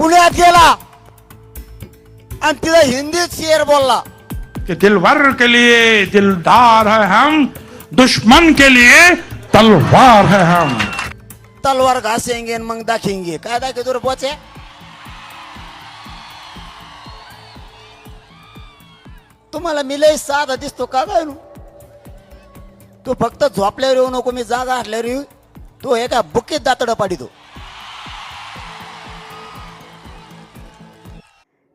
पुण्यात गेला. आणि तिथं हिंदीत शेर बोलला. कि दिलवर के लिए दिलदार है हम दुश्मन के लिए तलवार है हम. तलवार घासेंगे आणि मग दाखिंगे. काय दाखव तुला पोचे तुम्हाला मिले साधा दिसतो का काय नु? तू फक्त झोपल्यावर येऊ नको मी जागा हटल्यावर येऊ. तू एका बुकीत दातड पाडितो.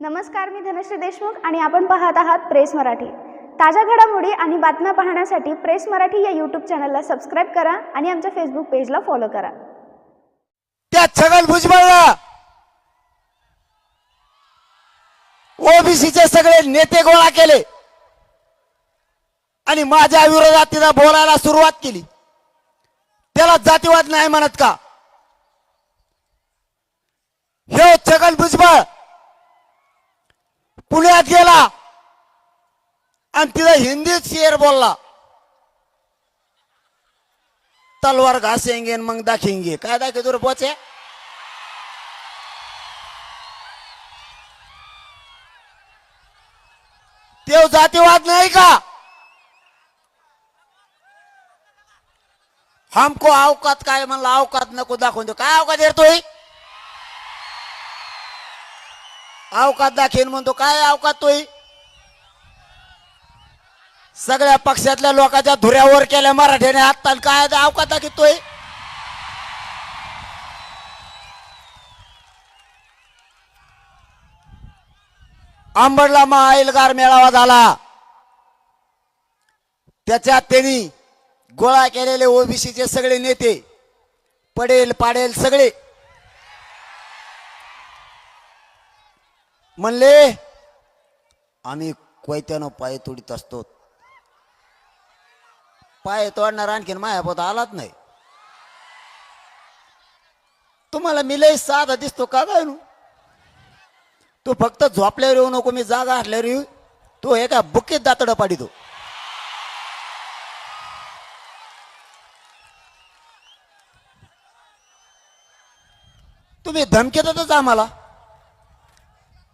नमस्कार मी धनश्री देशमुख आणि आपण पाहत आहात प्रेस मराठी. ताज्या घडामोडी आणि बातम्या पाहण्यासाठी प्रेस मराठी या यूट्यूब चॅनलला सबस्क्राईब करा आणि आमच्या फेसबुक पेजला फॉलो करा. त्या छगन भुजबळला. ओबीसीचे सगळे नेते गोळा केले. आणि माझ्या विरोधात तिला बोलायला सुरुवात केली. त्याला जातीवाद नाही म्हणत का हे छगन भुजबळ पुण्यात गेला आणि तिला हिंदीत शेर बोलला. तलवार घासेंगे मग दाखेंगे. काय दाखे तुर पोचे? तेव जातीवाद नाही का? हमको अवकात काय म्हणलं? अवकात नको दाखवून देऊ. काय अवकात येतोय अवकात दाखवेन म्हणतो. काय अवकात तोय सगळ्या पक्षातल्या लोकांच्या धुऱ्यावर केल्या मराठ्याने आत्ता काय अवकात घेतोय आंबडला महाएलगार मेळावा झाला. त्याच्यात त्यांनी गोळा केलेले ओबीसीचे सगळे नेते पडेल पाडेल सगळे. म्हणले आम्ही कोयत्यानं पाय तोडीत असतो. पाय तोडणार आणखीन मायापोत आलाच नाही. तुम्हाला मी लय साधा दिसतो का काय नु? तू फक्त झोपल्यावर येऊ नको मी जागा हटल्यावर येऊ. तू एका बुकीत दातड पाडितो तुम्ही धमकी देतच आम्हाला.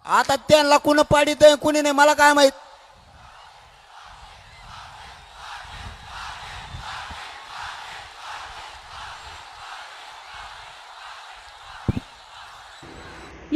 आता त्यांना कुणं पाडित कुणी नाही मला काय माहीत?